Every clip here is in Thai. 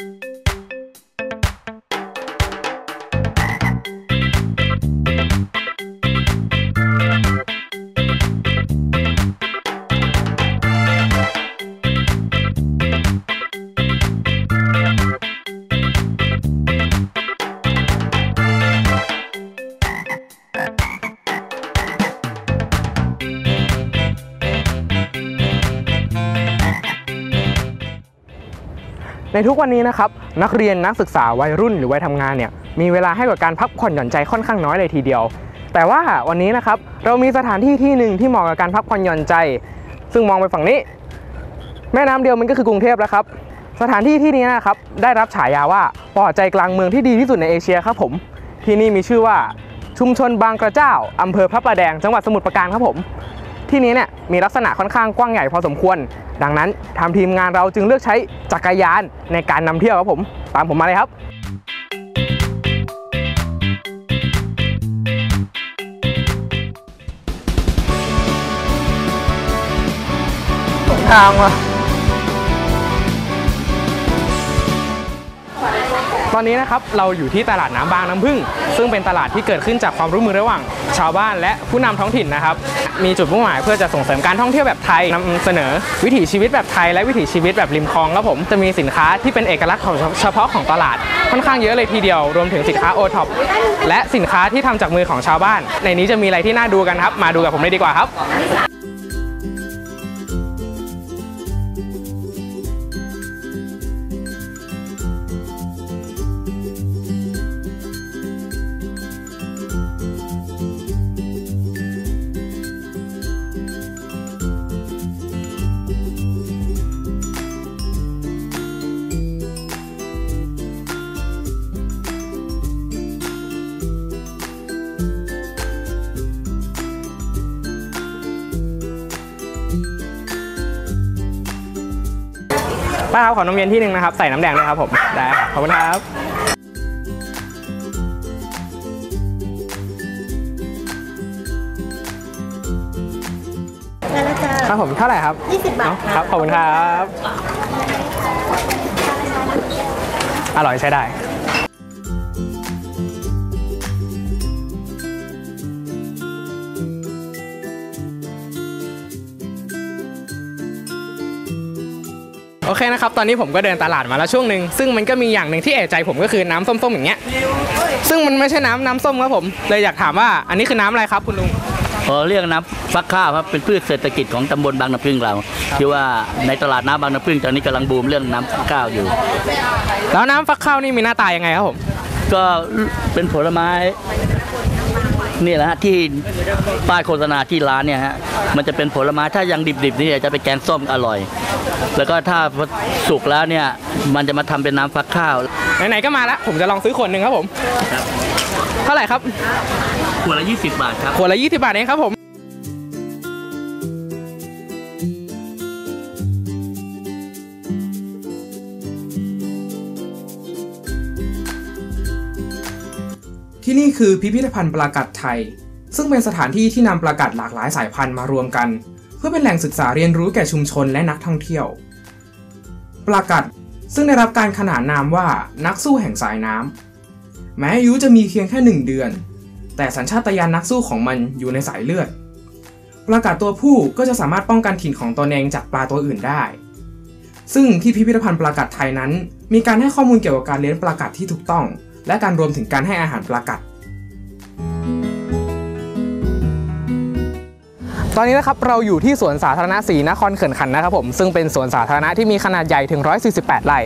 Música ในทุกวันนี้นะครับนักเรียนนักศึกษาวัยรุ่นหรือวัยทำงานเนี่ยมีเวลาให้กับการพักผ่อนหย่อนใจค่อนข้างน้อยเลยทีเดียว แต่ว่าวันนี้นะครับเรามีสถานที่ที่หนึ่งที่เหมาะกับการพักผ่อนหย่อนใจ ซึ่งมองไปฝั่งนี้ แม่น้ำเดียวมันก็คือกรุงเทพแล้วครับสถานที่ที่นี้นะครับได้รับฉายาว่าปอดใจกลางเมืองที่ดีที่สุดในเอเชียครับผม ที่นี่มีชื่อว่าชุมชนบางกระเจ้าอำเภอพระประแดงจังหวัดสมุทรปราการครับผม ที่นี้เนี่ยมีลักษณะค่อนข้างกว้างใหญ่พอสมควร ดังนั้นทางทีมงานเราจึงเลือกใช้จักรยานในการนำเที่ยวครับผม ตามผมมาเลยครับทางว่ะ ตอนนี้นะครับเราอยู่ที่ตลาดน้ำบางน้ำพึ่ง ซึ่งเป็นตลาดที่เกิดขึ้นจากความร่วมมือระหว่าง ชาวบ้านและผู้นำท้องถิ่นนะครับ มีจุดมุ่งหมายเพื่อจะส่งเสริมการท่องเที่ยวแบบไทยนำเสนอ วิถีชีวิตแบบไทยและวิถีชีวิตแบบริมคลองครับผมจะมีสินค้าที่เป็นเอกลักษณ์ของเฉพาะของตลาดค่อนข้างเยอะเลยทีเดียวรวมถึงสินค้าโอท็อปและสินค้าที่ทำจากมือของชาวบ้าน ในนี้จะมีอะไรที่น่าดูกันครับ มาดูกับผมเลยดีกว่าครับ ป้าครับขอนมเย็นที่หนึ่งนะครับ ใส่น้ำแดงด้วยครับผม ได้ครับ ขอบคุณครับได้แล้วจ้าครับผมเท่าไหร่ครับ 20 บาทครับ ขอบคุณครับ อร่อยใช้ได้ อเคนะครับ ตอนนี้ผมก็เดินตลาดมาแล้วช่วงหนึ่งซึ่งมันก็มีอย่างหนึ่งที่เอะใจผมก็คือน้ำส้มๆอย่างเงี้ย ซึ่งมันไม่ใช่น้ำน้ำส้มครับผม เลยอยากถามว่าอันนี้คือน้ำอะไรครับคุณลุงเออเรียกน้ำฟักข้าวครับเป็นพืชเศรษฐกิจของตำบลบางน้ำพึ่งเราที่ว่าในตลาดน้ำบางน้ำพึ่งตอนนี้กำลังบูมเรื่องน้ำฟักข้าวอยู่ แล้วน้ำฟักข้าวนี่มีหน้าตายังไงครับผมก็เป็นผลไม้ นี่แหละฮะที่ป้ายโฆษณาที่ร้านเนี่ยฮะมันจะเป็นผลไม้ถ้ายังดิบๆนี่จะไปแกงส้มอร่อย แล้วก็ถ้าสุกแล้วเนี่ยมันจะมาทำเป็นน้ำฟักข้าวไหนๆก็มาแล้วผมจะลองซื้อขวดหนึ่งครับผมเท่าไหร่ครับขวดละ 20 บาทครับขวดละ 20 บาทเองครับผม ที่นี่คือพิพิธภัณฑ์ปลากัดไทย ซึ่งเป็นสถานที่ที่นำปลากัดหลากหลายสายพันธุ์มารวมกัน เพื่อเป็นแหล่งศึกษาเรียนรู้แก่ชุมชนและนักท่องเที่ยว ปลากัดซึ่งได้รับการขนานนามว่านักสู้แห่งสายน้ำแม้อายุจะมีเพียงแค่หนึ่งเดือน แต่สัญชาตญาณนักสู้ของมันอยู่ในสายเลือดปลากัดตัวผู้ก็จะสามารถป้องกันถิ่นของตนเองจากปลาตัวอื่นได้ ซึ่งที่พิพิธภัณฑ์ปลากัดไทยนั้น มีการให้ข้อมูลเกี่ยวกับการเลี้ยงปลากัดที่ถูกต้อง และการรวมถึงการให้อาหารปลากัด ตอนนี้นะครับเราอยู่ที่สวนสาธารณะสีนครเขื่อนขันนะครับผมซึ่งเป็นสวนสาธารณะที่มีขนาดใหญ่ถึง 148 ไร่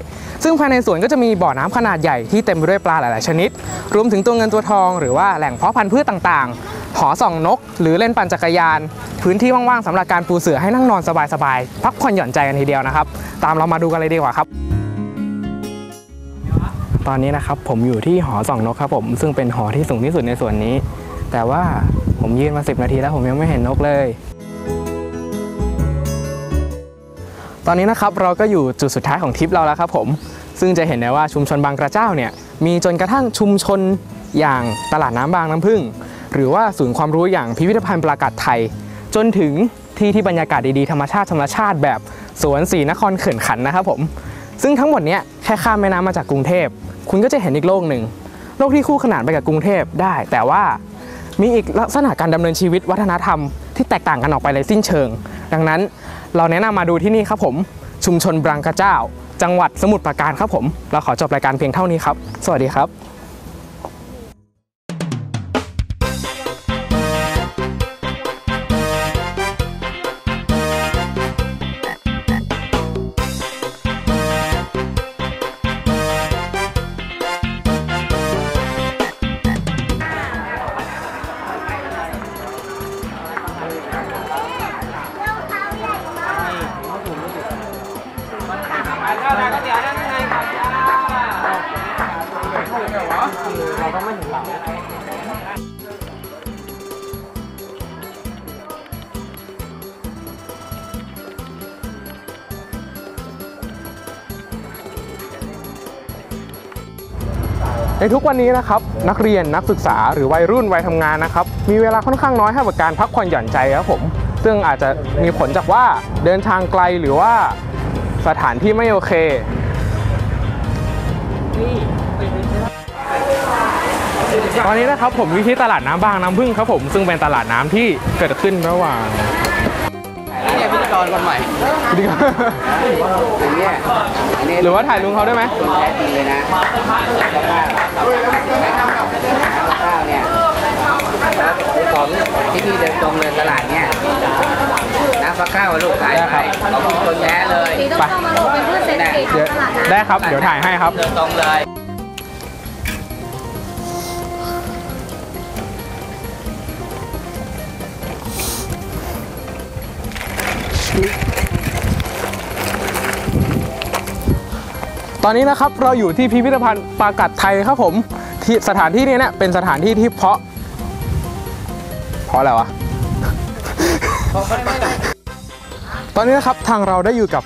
ซึ่งภายในสวนก็จะมีบ่อน้ำขนาดใหญ่ที่เต็มไปด้วยปลาหลาย ๆ ชนิด รวมถึงตัวเงินตัวทอง หรือว่าแหล่งเพาะพันธุ์พืชต่าง ๆ หอส่องนก หรือเล่นปั่นจักรยาน พื้นที่ว่าง ๆสำหรับการปูเสือให้นั่งนอนสบาย ๆ พักผ่อนหย่อนใจกันทีเดียวนะครับ ตามเรามาดูกันเลยดีกว่าครับ ตอนนี้นะครับผมอยู่ที่หอส่องนกครับผมซึ่งเป็นหอที่สูงที่สุดในส่วนนี้ แต่ว่าผมยืนมา 10 นาทีแล้วผมยังไม่เห็นนกเลย ตอนนี้นะครับเราก็อยู่จุดสุดท้ายของทริปเราแล้วครับผม ซึ่งจะเห็นได้ว่าชุมชนบางกระเจ้าเนี่ยมีจนกระทั่งชุมชนอย่างตลาดน้ำบางน้ำพึ่ง หรือว่าศูนย์ความรู้อย่างพิพิธภัณฑ์ปรากัดไทย จนถึงที่ที่บรรยากาศดีๆธรรมชาติธรรมชาติแบบสวนสีนครเขื่อนขันนะครับผมซึ่งทั้งหมดเนี้ยแค่ข้ามแม่น้ำมาจากกรุงเทพ คุณก็จะเห็นอีกโลกหนึ่ง โลกที่คู่ขนานไปกับกรุงเทพได้ แต่ว่ามีอีกลักษณะการดำเนินชีวิตวัฒนธรรมที่แตกต่างกันออกไปเลยสิ้นเชิง ดังนั้นเราแนะนำมาดูที่นี่ครับผม ชุมชนบรังกระเจ้า จังหวัดสมุทรปราการครับผม เราขอจบรายการเพียงเท่านี้ครับ สวัสดีครับ ในทุกวันนี้นะครับนักเรียนนักศึกษาหรือวัยรุ่นวัยทำงานนะครับมีเวลาค่อนข้างน้อยให้กับการพักผ่อนหย่อนใจครับผมซึ่งอาจจะมีผลจากว่าเดินทางไกลหรือว่าสถานที่ไม่โอเคตอนนี้นะครับผมอยู่ที่ตลาดน้ำบางน้ำพึ่งครับผมซึ่งเป็นตลาดน้ำที่เกิดขึ้นระหว่าง กรคนใหม่อันเนี้ยอันนี้ยหรือว่าถ่ายลุงเขาได้ไหมแท้จริงเลยนะข้าวข้าวเนี่ยของที่พี่เดินตรงเดินตลาดเนี่ยน้ำฟักข้าวลูกขายไปของคนแท้เลยต้องเข้ามาลงเป็นเพื่อเศรษฐกิจขเดี๋ยวได้ครับ เดี๋ยวถ่ายให้ครับ เดินตรงเลย ตอนนี้นะครับเราอยู่ที่พิพิธภัณฑ์ปากัดไทยครับผมที่สถานที่นี้เนี่ยเป็นสถานที่ที่เพาะ เพาะอะไรวะตอนนี้นะครับทางเราได้อยู่กับ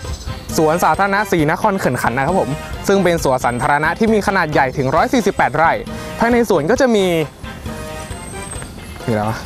สวนสาธารณะสีนครเขื่อนขันนะครับผม ซึ่งเป็นสวนสาธารณะที่มีขนาดใหญ่ถึง 148 ไร่ ภายในสวนก็จะมีมีอะไรวะ